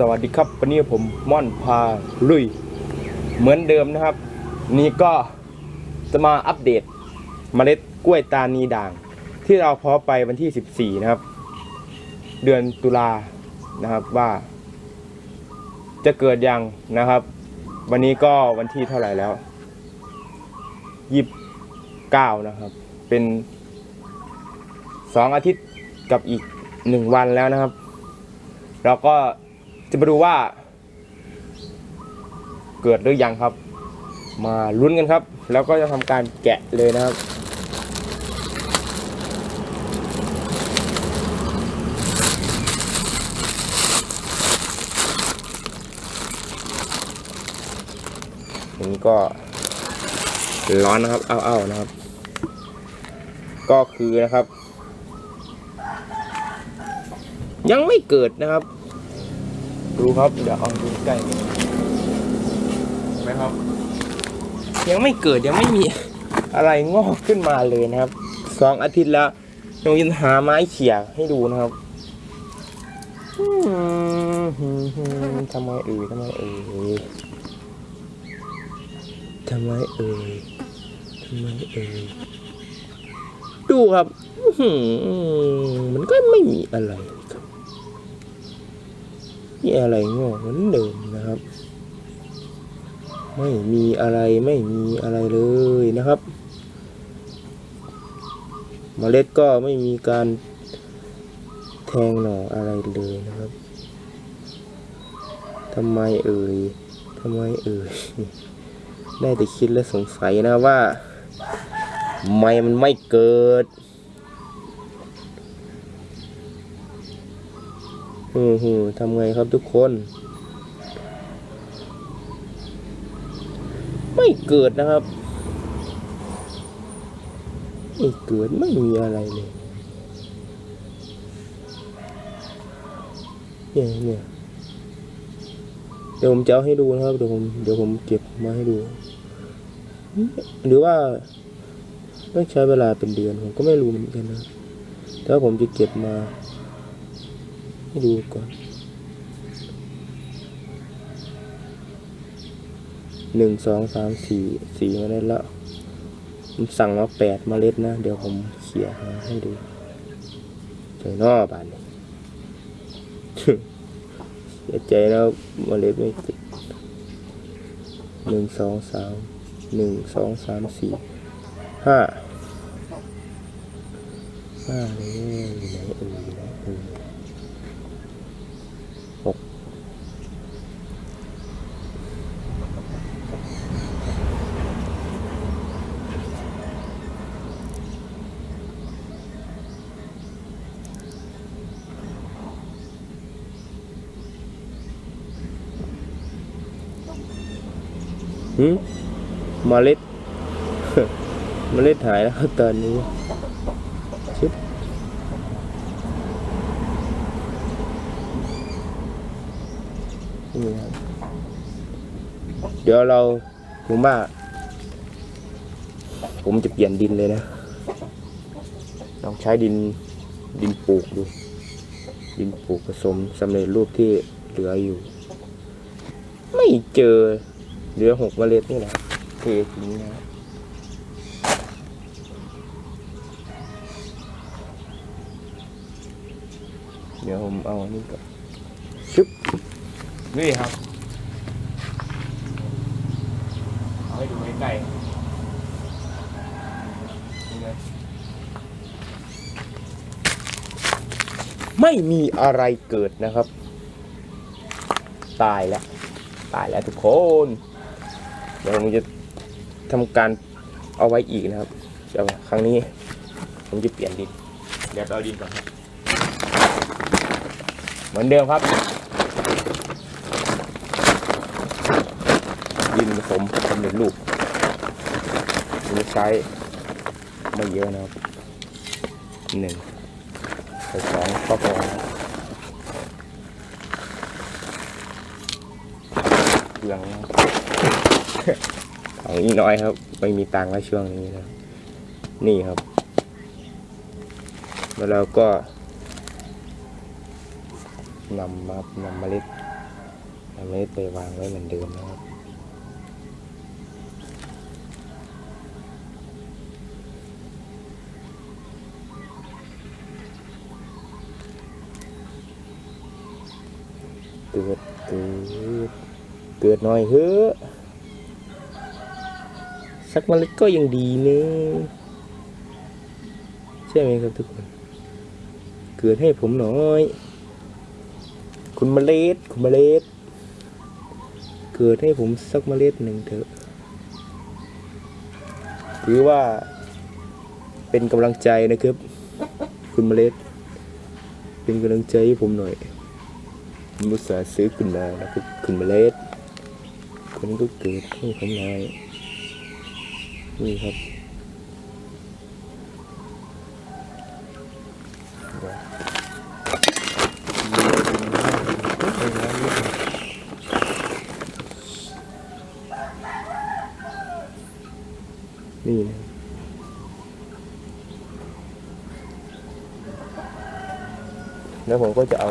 สวัสดีครับ วันนี้ผมม่อนพาลุย เหมือนเดิมนะครับ นี่ก็จะมาอัปเดตเมล็ดกล้วยตานีด่าง ที่เราเพาะไปวันที่ 14 นะครับ เดือนตุลานะครับว่า จะเกิดยังนะครับ วันนี้ก็วันที่เท่าไหร่แล้วยี่เก้านะครับ เป็นสองอาทิตย์กับอีกหนึ่งวันแล้วนะครับ เราก็ จะมาดูว่า เกิดหรือยังครับ มาลุ้นกันครับ แล้วก็จะทำการแกะเลยนะครับอย่างนี้ก็ร้อนนะครับ เอาๆนะครับ ก็คือนะครับ ยังไม่เกิดนะครับ ดูครับเดี๋ยวเอาดูใกล้ไหมครับ ยังไม่เกิดยังไม่มีอะไรงอกขึ้นมาเลยนะครับสองอาทิตย์แล้วยังยินหาไม้เขี่ยให้ดูนะครับทำไมเอ่ยทำไมเอ่ยทำไมเอ่ยทำไมเอ่ยดูครับมันก็ไม่มีอะไร ครับมีอะไรงอกเหมือนเดิมนะครับ ไม่มีอะไรไม่มีอะไรเลยนะครับเมล็ดก็ไม่มีการแทงหน่ออะไรเลยนะครับทำไมเอ่ยทำไมเอ่ยได้แต่คิดและสงสัยนะว่าทำไมมันไม่เกิด อือหือทำไงครับทุกคน ไม่เกิดนะครับไม่เกิดไม่มีอะไรเลยเนี่ยเนี่ยเดี๋ยวผมจะเอาให้ดูนะครับเดี๋ยวผมเดี๋ยวผมเก็บมาให้ดู หรือว่าต้องใช้เวลาเป็นเดือนผมก็ไม่รู้เหมือนกันนะแต่ว่าผมจะเก็บมา ให้ดูก่อนหนึ่งสองสามสี่สี่มล็ดแล้วผมสั่งมาแปดเมล็ดนะ เดี๋ยวผมเขี่ยหาให้ดูใจนอบานนี้เสียใจแล้วเมล็ดไม่ติดหนึ่งสองสามหนึ่งสองสามสี่ห้าห้าเลยอยู่ไหนเอ่ยอยู่ไหนเอ่ย หืมเมล็ดเมล็ดหายแล้วตอนนี้ชิบนี่ครับเดี๋ยวเราผมว่า ผมจะเปลี่ยนดินเลยนะ ลองใช้ดินดินปลูกดู ดินปลูกผสมสำเร็จรูปที่เหลืออยู่ ไม่เจอ เหลือหกเมล็ดนี่แหละเททิ้งนะเดี๋ยวผมเอาอันนี้ก่อนชึบนี่ครับ เอาให้ดูใกล้ๆไม่มีอะไรเกิดนะครับ ตายแล้ว ตายแล้วทุกคน เดี๋ยวผมจะทำการเอาไว้อีกนะครับเดี๋ยวครั้งนี้ผมจะเปลี่ยนดินเดี๋ยวเอาดินก่อนครับเหมือนเดิมครับ ดินผสมสำเร็จรูปผมจะใช้ไม่เยอะนะครับหนึ่งใส่สองก็พอนะครับเปลืองนะครับ ของอีน้อยครับ ไม่มีตังค์แล้วช่วงนี้นะนี่ครับ แล้วเราก็นำมานำเมล็ดเอาเมล็ดไปวางไว้เหมือนเดิมนะครับเกิดเกิดเกิดหน่อยเฮ้อ สักเมล็ดก็ยังดีเนึงใช่ไหมครับทุกคน เกิดให้ผมหน่อย คุณเมล็ดคุณเมล็ด เกิดให้ผมสักเมล็ดหนึ่งเถอะถือว่า เป็นกำลังใจนะครับ คุณเมล็ด เป็นกำลังใจให้ผมหน่อยมุตสาห์ซื้อขึ้นมาแล้วก็ขึ้นเมล็ดคนนี้ก็เกิดให้ผมหน่อย นี่ครับนี่นะแล้วผมก็จะเอา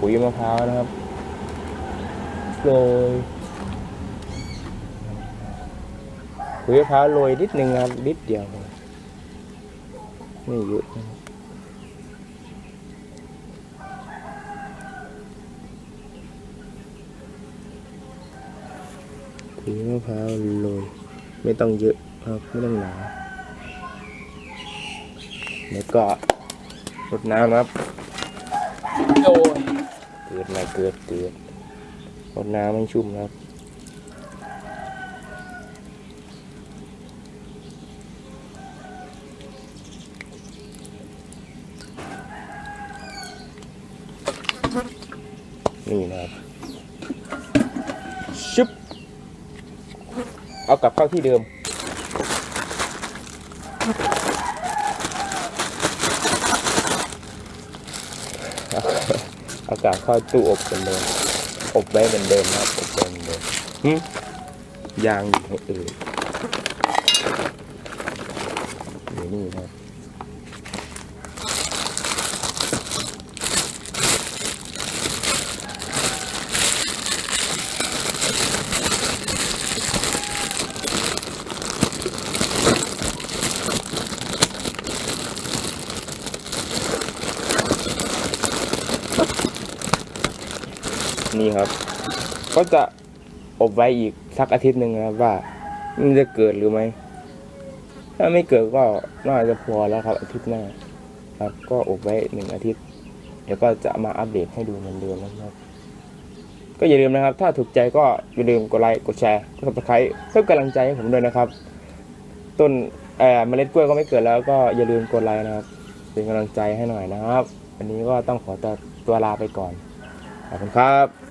ปุ๋ยมะพร้าวนะครับโรย ปุ๋ยมะพร้าวโรยนิดนึงครับนิดเดียวไม่เยอะนะครับปุ๋ยมะพร้าวโรยไม่ต้องเยอะครับไม่ต้องหนาแล้วก็รดน้ำครับโอ้ยเกิดมาเกิดเกิดรดน้ำไม่ชุ่มนะครับ นี่นะครับชึบเอากลับเข้าที่เดิม อากาศเข้าตู้อบเหมือนเดิม อบไว้เหมือนเดิมนะครับ อบไว้เหมือนเดิมหึยางอยู่ให้เอ่ยอยู่นี่นะ นี่ครับ ก็จะอบไว้อีกสักอาทิตย์หนึ่งนะครับว่า มันจะเกิดหรือไม่ถ้าไม่เกิดก็น่าจะพอแล้วครับ อาทิตย์หน้า ครับ ก็อบไว้หนึ่งอาทิตย์ เดี๋ยวก็จะมาอัปเดตให้ดูเหมือนเดิมนะครับ ก็อย่าลืมนะครับ ถ้าถูกใจก็อย่าลืมกดไลค์กดแชร์กด subscribe เพื่อกำลังใจให้ผมด้วยนะครับ ต้นเอ่อเมล็ดกล้วยก็ไม่เกิดแล้วก็อย่าลืมกดไลค์นะครับเป็นกำลังใจให้หน่อยนะครับ วันนี้ก็ต้องขอตัวลาไปก่อนขอบคุณครับ